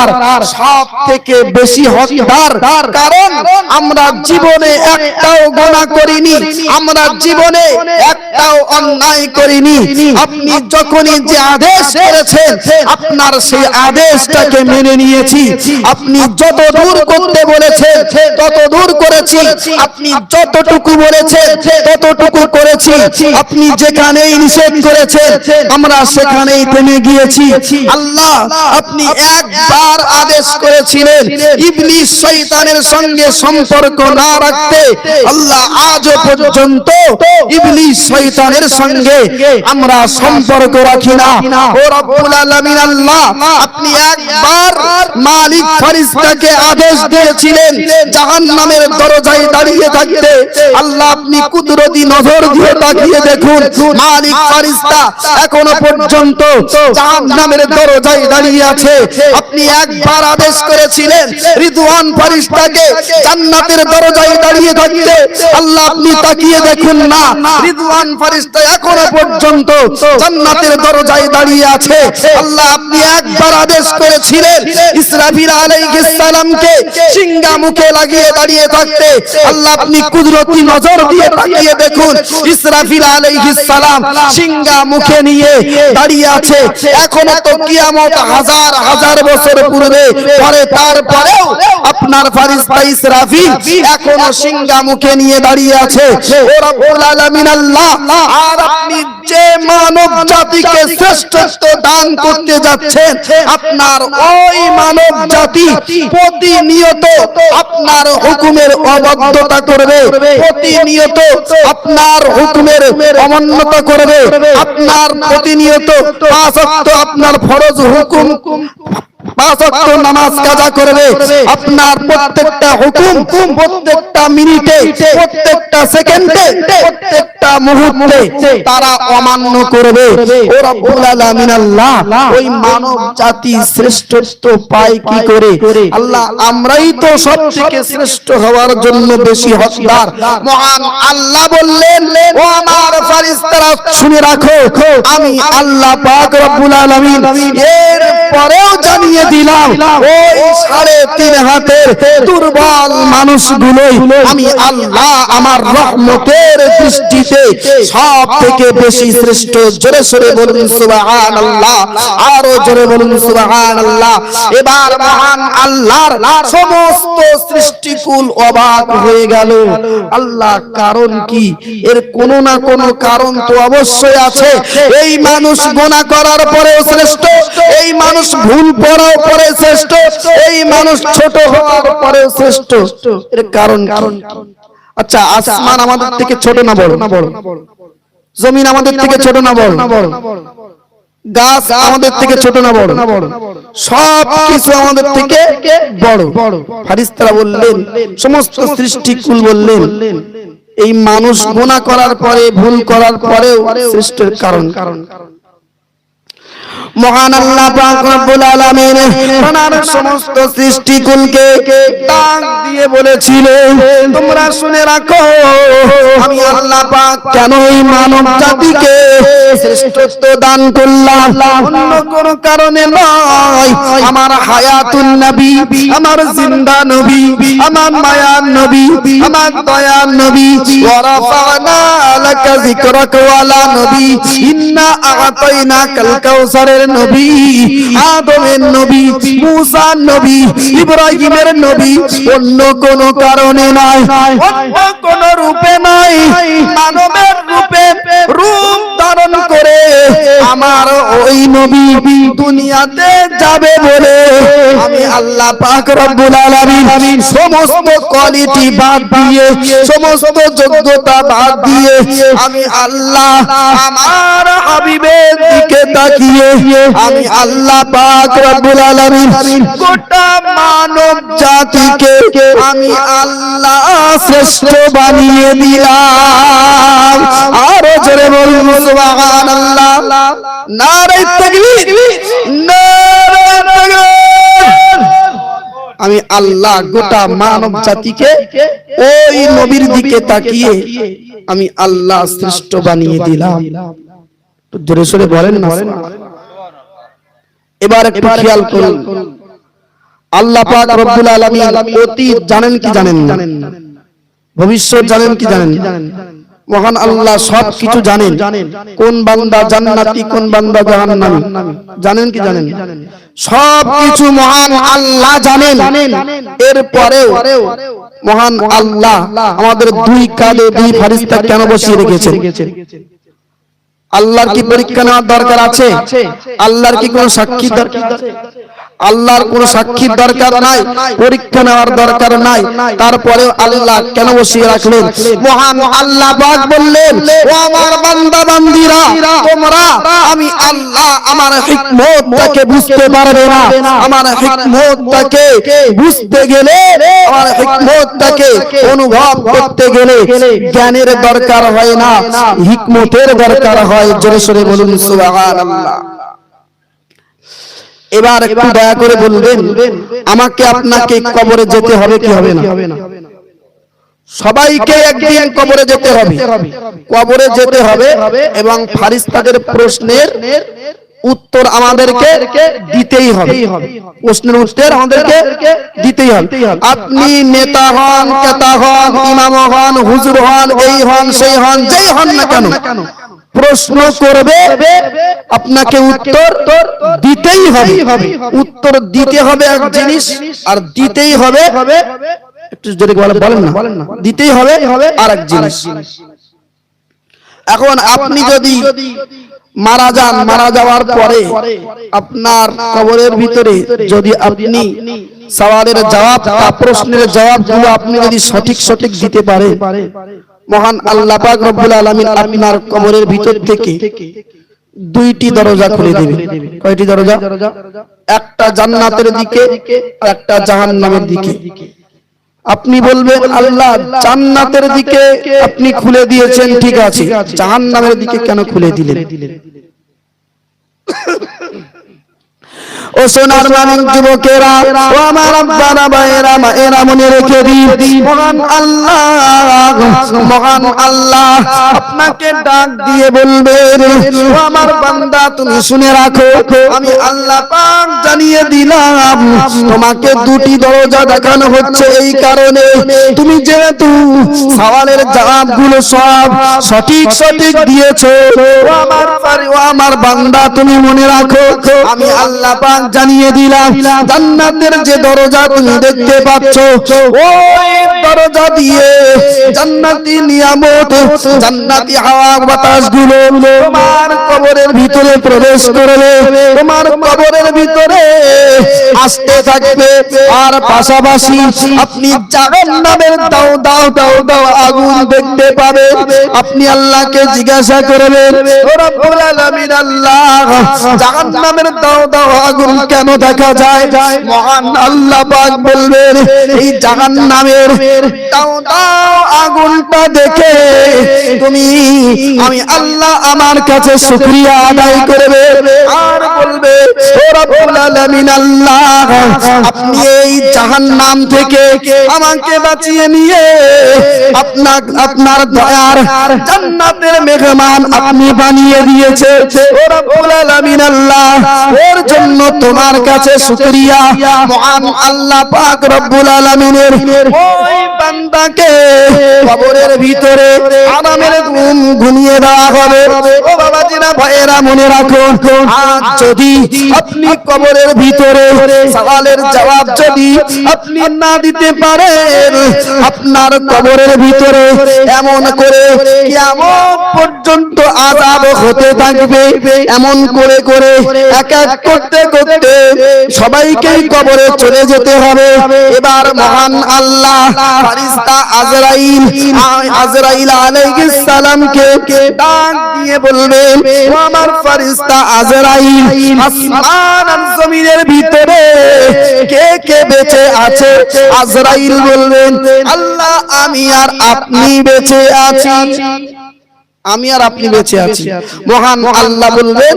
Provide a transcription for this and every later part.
আর সব থেকে বেশি হকদার কারণ আমরা জীবনে একটাও গোনা করিনি আমরা জীবনে একটাও অন্যায় করিনি। আপনি যখনই যে আদেশ করেছেন আপনার সেই আদেশটাকে মেনে নিয়েছি। আপনি যত দূর করতে বলেছেন তত দূর করেছি। আপনি যতটুকু বলেছেন ততটুকু করেছি। আপনি যেখানেই নিষেধ করেছেন আমরা সেখানেই থেমে গিয়েছি। আল্লাহ আপনি একবার আদেশ করেছিলেন। ইবলিস শয়তানের সঙ্গে সম্পর্ক না রাখতে আল্লাহ আজও পর্যন্ত ইবলিস শয়তানের সঙ্গে আমরা সম্পর্ক রাখি না। ও রব্বুল আলামিন আল্লাহ, আপনি একবার মালিক ফেরেশতাকে আদেশ দিয়েছিলেন জাহান্নামের দরজায় দাঁড়িয়ে থাকতে। আল্লাহ, আপনি কুদরতি নজর দিয়ে তাকিয়ে দেখুন। মালিক ফেরেশতা এখনও পর্যন্ত জাহান্নামের দরজায় দাঁড়িয়ে আছে। আপনি একবার আদেশ করেছিলেন, রিদওয়ান ফেরেশতাকে জান্নাতের দরজায় দাঁড়িয়ে থাকতে। আল্লাহ, আপনি তাকিয়ে দেখুন না, রিদওয়ান ফেরেশতা এখনও পর্যন্ত জান্নাতের দরজায় দাঁড়িয়ে আছে। আল্লাহ, আপনি একবার আদেশ করেছিলেন, ইসরাফিল আলাইহিস সালামকে সিংহা মুখে লাগিয়ে দাঁড়িয়ে থাকতে। আল্লাহ, আপনি কুদরতি নজর দিয়ে তাকিয়ে দেখুন, ইসরাফিল আলাইহিস সালাম সিংহা মুখে নিয়ে দাঁড়িয়ে আছে। এখনও তো কিয়ামত হাজার হাজার বছর পূর্বে, পরে তারপরেও আপনার ফারিস্তা ইসরাফিল এখনও সিংহা মুখে নিয়ে দাঁড়িয়ে আছে। ও রব্বুল আলামিন আল্লাহ, আর আপনি যে মানব জাতিকে শ্রেষ্ঠত্ব দান করতে যাচ্ছেন, আপনার ওই মানব জাতি প্রতিনিয়ত আপনার হুকুমের অবাধ্যতা করবে, প্রতিনিয়ত আপনার হুকুমের অমান্যতা করবে, আপনার প্রতিনিয়ত ওয়াক্ত আপনার ফরজ হুকুম পাঁচ ওয়াক্ত নামাজ কাজা করবে। আপনার প্রত্যেকটা হুকুম প্রত্যেকটা মিনিটে প্রত্যেকটা সেকেন্ডে প্রত্যেকটা মুহূর্তে তারা অমান্য করবে। ও রব্বুল আলামিন আল্লাহ ওই মানব জাতি শ্রেষ্ঠত্ব পায় কি করে? আল্লাহ আমরাই তো সবথেকে শ্রেষ্ঠ হওয়ার জন্য বেশি হকদার। মহান আল্লাহ বললেন ও আমার ফেরেশতারা শুনে রাখো আমি আল্লাহ পাক রব্বুল আলামিন এর পরেও জানিয়ে দিলাম ওই সাড়ে তিন হাতের দুর্বল মানুষগুলোই আমি আল্লাহ আমার রহমতের দৃষ্টিতে সব থেকে বেশি শ্রেষ্ঠ জোরে সরে বলুন সুবহান আল্লাহ আরও জোরে বলুন সুবহান আল্লাহ এবার মহান আল্লাহর সমস্ত সৃষ্টিকুল অবাক হয়ে গেল। আল্লাহ কারণ কি? এর কোনো না কোনো কারণ তো অবশ্যই আছে। এই মানুষ গোনা করার পরেও শ্রেষ্ঠ। এই মানুষ ভুল করার পরে শ্রেষ্ঠ, এই মানুষ ছোট হওয়ার পরেও শ্রেষ্ঠ। এর কারণ কারণ আচ্ছা আসমান আমাদের থেকে ছোট না বড়? না বড় জমিন আমাদের থেকে ছোট না বড়? না বড় গাছ আমাদের থেকে ছোট না বড়? না সব কিছু আমাদের থেকে বড়। বড় ফারিস্তারা বললেন, সমস্ত সৃষ্টিকুল বললেন, এই মানুষ গুণা করার পরে, ভুল করার পরেও সৃষ্টির কারণ কারণ। মহান আল্লাহ পাক রব্বুল আলামিন ওনার সমস্ত সৃষ্টিকুলকে ডাক দিয়ে বলেছিলেন, তোমরা শুনে রাখো, আমি আল্লাহ পাক কেন এই মানব জাতিকে শ্রেষ্ঠত্ব দান করলাম? অন্য কোন কারণে নয়। আমার হায়াতুন নবী, আমার জিন্দা নবী, আমার মায়ার নবী, আমার দয়ার নবী। ওয়ারাফানা লাকা যিকরাক ওয়ালা নবী। ইন্না আ'তাইনাকাল কাউসারের নবী, আদমের নবী, মুসার নবী, ইব্রাহিমের নবী, অন্য কোন কারণে নয় অন্য কোন রূপে নয় মানবের রূপে রূপ ধারণ করে আমার ওই নবী দুনিয়াতে যাবে বলে আমি আল্লাহ পাক রব্বুল আলামিন সমস্ত কোয়ালিটি বাদ দিয়ে, সমস্ত যোগ্যতা বাদ দিয়ে আমি আল্লাহ আমার হাবিবের তাকিয়ে আমি আল্লাহ পাক রব্বুল আলামিন গোটা মানব জাতিকে আমি আল্লাহ শ্রেষ্ঠ বানিয়ে দিলাম। আরও জোরে বলুন সুবহানাল্লাহ। নারে তাকবীর নারে তাকবীর। আমি আল্লাহ গোটা মানব জাতিকে ওই নবীর দিকে তাকিয়ে আমি আল্লাহ শ্রেষ্ঠ বানিয়ে দিলাম। জোরে সোরে বলেন না। এবার একটু খেয়াল করুন। আল্লাহ পাক রব্বুল আলামিন অতীত জানেন কি জানেন না? ভবিষ্যৎ জানেন কি জানেন মহান আল্লাহ সব কিছু জানেন। কোন বান্দা জান্নাতি কোন বান্দা জাহান্নামী? জানেন কি জানেন সব কিছু মহান আল্লাহ জানেন। এরপরেও মহান আল্লাহ আমাদের দুই কালে দুই ফারিস্তা কেন বসিয়ে রেখেছেন? আল্লাহর কি পরীক্ষা নেওয়ার দরকার আছে? আল্লাহর কি কোনো সাক্ষী দরকার আছে? আল্লাহর কোনো সাক্ষীর দরকার নাই পরীক্ষা নেওয়ার দরকার নাই তারপরে আল্লাহ কেন বসিয়ে রাখলেন? মহান আল্লাহ পাক বললেন ও আমার বান্দা বান্দিরা তোমরা আমি আল্লাহ আমার হিকমতটাকে বুঝতে পারবে না। আমার হিকমতটাকে বুঝতে গেলে আমার হিকমতটাকে অনুভব করতে গেলে জ্ঞানের দরকার হয় না। হিকমতের দরকার হয়। জোরে সোরে বলুন সুবহানাল্লাহ। এবার একটু দয়া করে বলবেন আমাকে আপনাকে কবরে যেতে হবে কি হবে না? সবাইকে একদিন কবরে যেতে হবে। কবরে যেতে হবে এবং ফারিস্তাদের প্রশ্নের উত্তর আমাদেরকে দিতেই হবে। প্রশ্নের উত্তর আমাদেরকে দিতেই হবে। আপনি নেতা হন কেতা হন ইমাম হন হুজুর হন এই হন সেই হন যেই হন না কেন? প্রশ্ন করবে, আপনাকে উত্তর দিতেই হবে। উত্তর দিতে হবে এক জিনিস, আর দিতেই হবে, একটু যদি বলেন না, দিতেই হবে আর এক জিনিস। এখন আপনি যদি মারা যান, মারা যাওয়ার পরে আপনার কবরের ভিতরে যদি আপনি সওয়ালের জবাব প্রশ্নের জবাবগুলো আপনি যদি সঠিক সঠিক দিতে পারেন মহান আল্লাহ পাক রব্বুল আলামিন আপনার কবরের ভিতর থেকে দুইটি দরজা খুলে দেবে। কয়টি দরজা? একটা জান্নাতের দিকে আর একটা জাহান্নামের দিকে। আপনি বলবেন, আল্লাহ, জান্নাতের দিকে আপনি খুলে দিয়েছেন, ঠিক আছে। জাহান্নামের দিকে কেন খুলে দিলেন? ও সোনার মানিক যুবকেরা, ও আমার আব্বারা, ভাইয়েরা, মায়েরা, মনে রেখে দিই মহান আল্লাহ মহান আল্লাহ আপনাকে ডাক দিয়ে বলবেন, ও আমার বান্দা, তুমি শুনে রাখো, আমি আল্লাহ পাক জানিয়ে দিলাম, তোমাকে দুটি দরজা দেখানো হচ্ছে এই কারণে। তুমি যেহেতু সওয়ালের জবাবগুলো সব সঠিক সঠিক দিয়েছ, ও আমার ও আমার বান্দা, তুমি মনে রাখো, আমি আল্লাহ পাক জানিয়ে দিলাম জান্নাতের যে দরজা তুমি দেখতে পাচ্ছ ওই দরজা দিয়ে জান্নাতি নিয়ামত, জান্নাতি হাওয়া বাতাসগুলো তোমার কবরের ভিতরে প্রবেশ করবে, তোমার কবরের ভিতরে আসতে থাকবে। আর পাশাপাশি আপনি জাহান্নামের দাও দাও দাও দাও আগুন দেখতে পাবেন। আপনি আল্লাহকে জিজ্ঞাসা করবেন, ও রব্বুল আলামিন, আল্লাহ, জাহান্নামের দাও দাও আগুন কেন দেখা যায়? মহান আল্লাহ পাক বলবেন, এই জাহান্নামের দাও দাও দেখে। তুমি, আমি আল্লাহ আমার কাছে শুকরিয়া আদায় করবে। আর বলবে, ও বানিয়ে দিয়েছে ও রব্বুল আলামিন আল্লাহ জন্য তোমার কাছে শুকরিয়া। আল্লাহ পাক রব্বুল আলামিনের, ওই বান্দাকে কবরের ভিতরে আরামের ঘুম ঘুমিয়ে দেওয়া হবে। ও বাবা জিনা ভাইয়েরা, মনে রাখো আজ যদি আপনি কবরের ভিতরে সওয়ালের জবাব যদি আপনি না দিতে পারেন, আপনার কবরের ভিতরে এমন করে কিয়ামত পর্যন্ত আযাব হতে থাকবে। এমন করে করে এক এক করতে করতে সবাইকেই কবরে চলে যেতে হবে। এবার মহান আল্লাহ ফারিস্তা আজরাইল আজরাইল আলাইহিস ডাক দিয়ে ও আমার ফারিস্তা আজরাইল আসমান জমিনের ভিতরে কে কে বেঁচে আছে? আজরাইল বলবেন আল্লাহ, আমি আর আপনি বেঁচে আছি। আমি আর আপনি বেঁচে আছি। মহান আল্লাহ বলবেন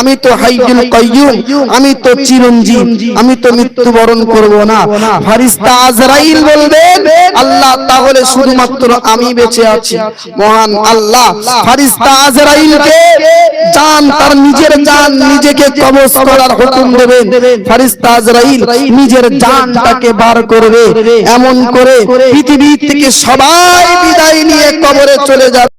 আমি তো হাইয়ুল কাইয়ুম আমি তো চিরঞ্জীব আমি তো মৃত্যুবরণ করব না। ফারিস্তা আজরাইল বলবেন আল্লাহ তাহলে শুধুমাত্র আমি বেঁচে আছি। মহান আল্লাহ ফারিস্তা আজরাইলকে জান তার নিজের জান নিজেকে কবজ করার হুকুম দেবেন। ফারিস্তা আজরাইল নিজের জানটাকে বার করবে। এমন করে পৃথিবী থেকে সবাই বিদায় নিয়ে কবরে চলে যাবে।